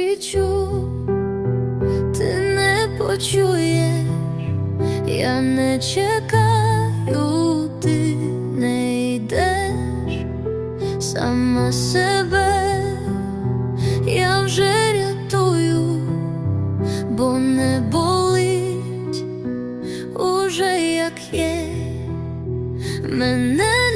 кричу, ти не почуєш, я не чекаю, ти не йдеш сама себе, я вже рятую, бо не болить уже як є. Мене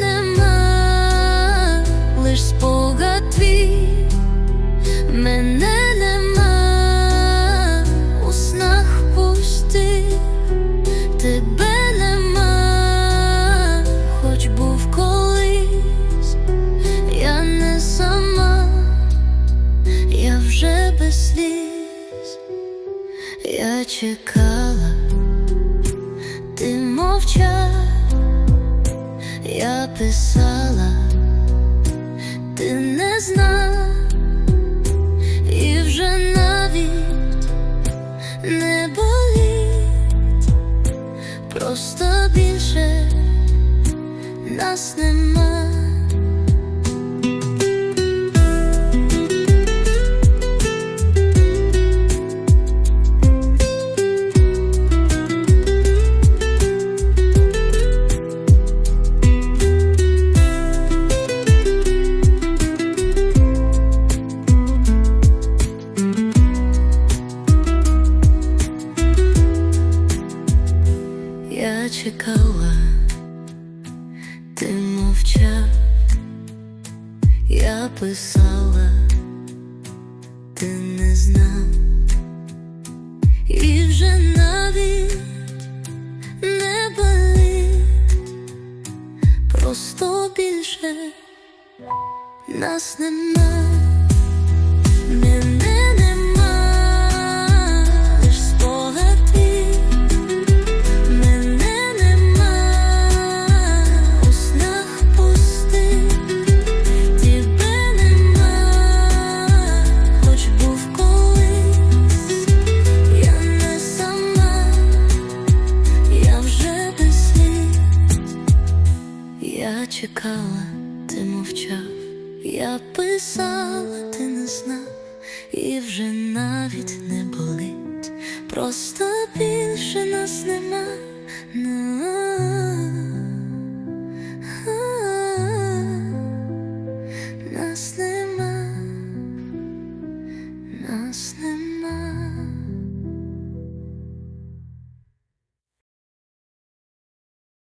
без сліз, я чекала, ти мовчав. Я писала, ти не знав, і вже навіть не болить, просто більше нас нема. Я чекала, ти мовчав, я писала, ти не знав, і вже навіть не болить, просто більше нас нема. Чекала, ти мовчав, я писала, ти не знав, і вже навіть не болить, просто більше нас нема.